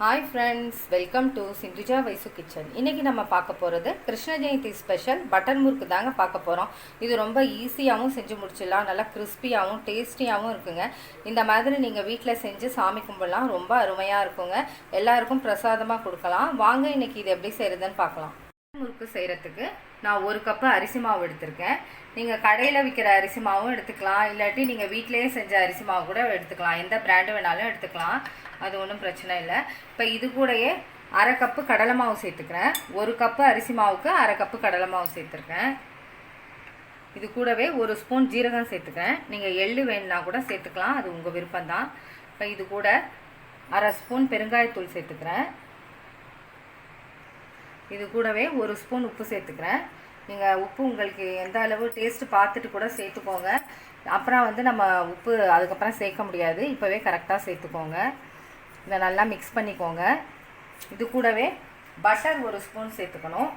Hi friends welcome to Sindhuja Vaisu kitchen இன்றைக்கி நம்ம பார்க்க போகிறது கிருஷ்ண ஜெயந்தி ஸ்பெஷல் பட்டர் முறுக்கு தாங்க பார்க்க போகிறோம் இது ரொம்ப ஈஸியாகவும் செஞ்சு முடிச்சிடலாம். நல்லா கிறிஸ்பியாகவும் டேஸ்டியாகவும் இருக்குங்க. இந்த மாதிரி நீங்கள் வீட்டில் செஞ்சு சாமி கும்பிடலாம். ரொம்ப அருமையாக இருக்குங்க. எல்லாருக்கும் பிரசாதமாக கொடுக்கலாம். வாங்க இன்னைக்கு இது எப்படி செய்கிறதுன்னு பார்க்கலாம். முறுக்கு செய்கிறதுக்கு நான் ஒரு கப்பு அரிசி மாவு எடுத்திருக்கேன். நீங்கள் கடையில் விற்கிற அரிசி மாவும் எடுத்துக்கலாம். இல்லாட்டி நீங்கள் வீட்டிலேயே செஞ்ச அரிசி மாவு கூட எடுத்துக்கலாம். எந்த பிராண்டு வேணாலும் எடுத்துக்கலாம். அது ஒன்றும் பிரச்சனை இல்லை. இப்போ இது கூடயே அரை கப்பு கடலை மாவு சேர்த்துக்கிறேன். ஒரு கப்பு அரிசி மாவுக்கு அரை கப்பு கடலை மாவு சேர்த்துருக்கேன். இது கூடவே ஒரு ஸ்பூன் ஜீரகம் சேர்த்துக்கிறேன். நீங்கள் எள்ளு வேணுன்னா கூட சேர்த்துக்கலாம். அது உங்கள் விருப்பம்தான். இப்போ இது கூட அரை ஸ்பூன் பெருங்காயத்தூள் சேர்த்துக்கிறேன். இது கூடவே ஒரு ஸ்பூன் உப்பு சேர்த்துக்கிறேன். நீங்கள் உப்பு உங்களுக்கு எந்த அளவு டேஸ்ட்டு பார்த்துட்டு கூட சேர்த்துக்கோங்க. அப்புறம் வந்து நம்ம உப்பு அதுக்கப்புறம் சேர்க்க முடியாது. இப்போவே கரெக்டாக சேர்த்துக்கோங்க. இதை நல்லா மிக்ஸ் பண்ணிக்கோங்க. இது கூடவே பட்டர் ஒரு ஸ்பூன் சேர்த்துக்கணும்.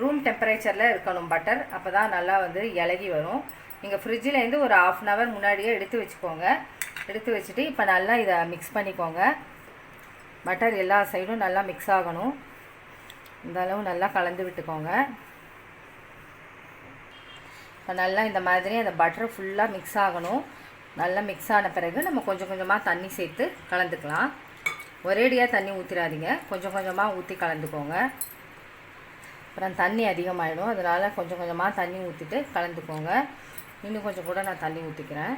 ரூம் டெம்பரேச்சரில் இருக்கணும் பட்டர் அப்போ தான் நல்லா வந்து இலகி வரும். நீங்கள் ஃப்ரிட்ஜிலேருந்து ஒரு ஆஃப் அன் ஹவர் முன்னாடியே எடுத்து வச்சுக்கோங்க. எடுத்து வச்சுட்டு இப்போ நல்லா இதை மிக்ஸ் பண்ணிக்கோங்க. பட்டர் எல்லா சைடும் நல்லா மிக்ஸ் ஆகணும். இந்த அளவு நல்லா கலந்து விட்டுக்கோங்க. இப்போ நல்லா இந்த மாதிரி அந்த பட்டர் ஃபுல்லாக மிக்ஸ் ஆகணும். நல்லா மிக்ஸ் ஆன பிறகு நம்ம கொஞ்சம் கொஞ்சமாக தண்ணி சேர்த்து கலந்துக்கலாம். ஒரேடியாக தண்ணி ஊற்றிடாதீங்க கொஞ்சம் கொஞ்சமாக ஊற்றி கலந்துக்கோங்க. அப்புறம் தண்ணி அதிகமாகிடும் அதனால் கொஞ்சம் கொஞ்சமாக தண்ணி ஊற்றிட்டு கலந்துக்கோங்க. இன்னும் கொஞ்சம் கூட நான் தண்ணி ஊற்றிக்கிறேன்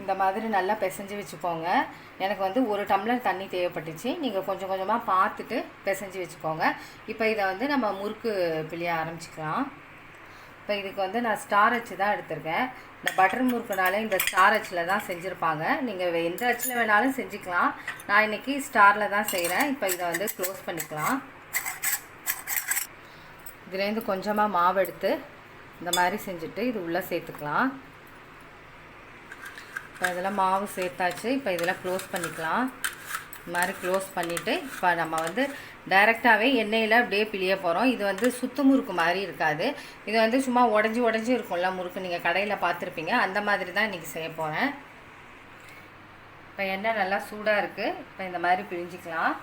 இந்த மாதிரி நல்லா பிசைஞ்சு வச்சுக்கோங்க. எனக்கு வந்து ஒரு டம்ளர் தண்ணி தேவைப்பட்டுச்சு. நீங்கள் கொஞ்சம் கொஞ்சமாக பார்த்துட்டு பிசைஞ்சு வச்சுக்கோங்க. இப்போ இதை வந்து நம்ம முறுக்கு பிழிய ஆரம்பிச்சிக்கலாம். இப்போ இதுக்கு வந்து நான் ஸ்டார் அச்சு தான் எடுத்திருக்கேன். இந்த பட்டர் முறுக்குனாலே இந்த ஸ்டார் அச்சில் தான் செஞ்சுருப்பாங்க. நீங்கள் எந்த அச்சில் வேணாலும் செஞ்சுக்கலாம். நான் இன்றைக்கி ஸ்டாரில் தான் செய்கிறேன் இப்போ இதை வந்து க்ளோஸ் பண்ணிக்கலாம். இதுலேருந்து கொஞ்சமாக மாவு எடுத்து இந்த மாதிரி செஞ்சுட்டு இது உள்ளே சேர்த்துக்கலாம். இப்போ இதெல்லாம் மாவு சேர்த்தாச்சு. இப்போ இதெல்லாம் க்ளோஸ் பண்ணிக்கலாம். மாதிரி க்ளோஸ் பண்ணிவிட்டு இப்போ நம்ம வந்து டைரெக்டாகவே எண்ணெயில் அப்படியே பிழிய போகிறோம் இது வந்து சுத்து முறுக்கு மாதிரி இருக்காது. இது வந்து சும்மா உடஞ்சி உடஞ்சி இருக்கும்ல முறுக்கு நீங்கள் கடையில் பார்த்துருப்பீங்க. அந்த மாதிரி தான் இன்றைக்கி செய்ய போகிறேன் இப்போ எண்ணெய் நல்லா சூடாக இருக்குது இப்போ இந்த மாதிரி பிழிஞ்சிக்கலாம்.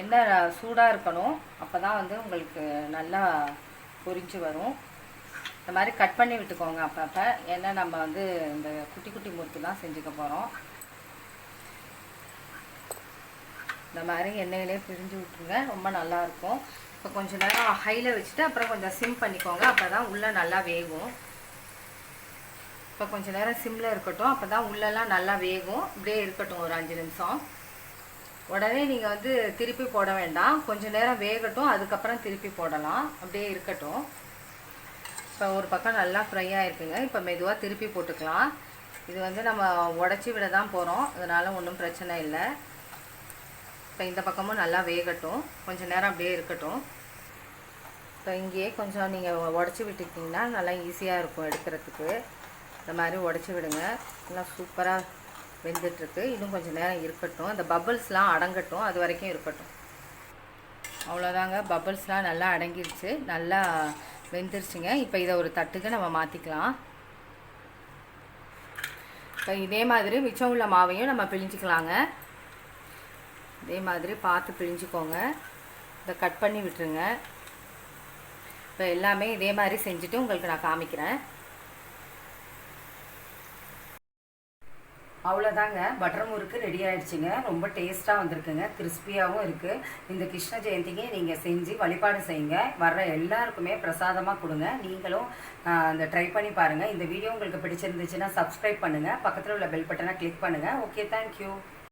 எண்ணெய் சூடாக இருக்கணும். அப்போ தான் வந்து உங்களுக்கு நல்லா பொரிஞ்சு வரும். இந்த மாதிரி கட் பண்ணி விட்டுக்கோங்க அப்பப்போ. ஏன்னா நம்ம வந்து இந்த குட்டி குட்டி முறுக்கு தான் செஞ்சுக்க போகிறோம் இந்த மாதிரி எண்ணெயிலே பிரிஞ்சு விட்டுருங்க. ரொம்ப நல்லாயிருக்கும். இப்போ கொஞ்சம் நேரம் ஹையில் வச்சுட்டு அப்புறம் கொஞ்சம் சிம் பண்ணிக்கோங்க. அப்போ தான் உள்ளே நல்லா வேகும். இப்போ கொஞ்சம் நேரம் சிம்மில் இருக்கட்டும். அப்போ தான் உள்ளெல்லாம் நல்லா வேகும். இப்படியே இருக்கட்டும் ஒரு அஞ்சு நிமிஷம். உடனே நீங்கள் வந்து திருப்பி போட வேண்டாம். கொஞ்சம் நேரம் வேகட்டும். அதுக்கப்புறம் திருப்பி போடலாம். அப்படியே இருக்கட்டும். இப்போ ஒரு பக்கம் நல்லா ஃப்ரை ஆகிருக்குங்க இப்போ மெதுவாக திருப்பி போட்டுக்கலாம். இது வந்து நம்ம உடச்சி விட தான் போகிறோம் அதனால் ஒன்றும் பிரச்சனை இல்லை. இப்போ இந்த பக்கமும் நல்லா வேகட்டும். கொஞ்சம் நேரம் அப்படியே இருக்கட்டும். இப்போ இங்கேயே கொஞ்சம் நீங்கள் உடச்சி விட்டுக்கிட்டிங்கன்னா நல்லா ஈஸியாக இருக்கும் எடுக்கிறதுக்கு. இந்த மாதிரி உடச்சி விடுங்க. நல்லா சூப்பராக வெந்துட்டுருக்கு. இன்னும் கொஞ்சம் நேரம் இருக்கட்டும். அந்த பபுள்ஸ்லாம் அடங்கட்டும். அது வரைக்கும் இருக்கட்டும். அவ்வளோதாங்க. பபுள்ஸ்லாம் நல்லா அடங்கிருச்சு நல்லா வெந்துருச்சுங்க. இப்போ இதை ஒரு தட்டுக்கு நம்ம மாற்றிக்கலாம் இப்போ இதே மாதிரி மிச்சம் உள்ள மாவையும் நம்ம பிழிஞ்சிக்கலாங்க. இதே மாதிரி பார்த்து பிழிஞ்சிக்கோங்க. இதை கட் பண்ணி விட்டுருங்க. இப்போ எல்லாமே இதே மாதிரி செஞ்சுட்டு உங்களுக்கு நான் காமிக்கிறேன். அவ்வளோதாங்க. பட்டர் முறுக்கு ரெடி ஆயிடுச்சுங்க. ரொம்ப டேஸ்ட்டாக வந்திருக்குங்க. கிறிஸ்பியாகவும் இருக்குது இந்த கிருஷ்ண ஜெயந்திக்கு நீங்கள் செஞ்சு வழிபாடு செய்யுங்க. வர்ற எல்லாருக்குமே பிரசாதமாக கொடுங்க. நீங்களும் இந்த ட்ரை பண்ணி பாருங்கள் இந்த வீடியோ உங்களுக்கு பிடிச்சிருந்துச்சுன்னா சப்ஸ்கிரைப் பண்ணுங்கள் பக்கத்தில் உள்ள பெல் பட்டனை கிளிக் பண்ணுங்கள் ஓகே தேங்க்யூ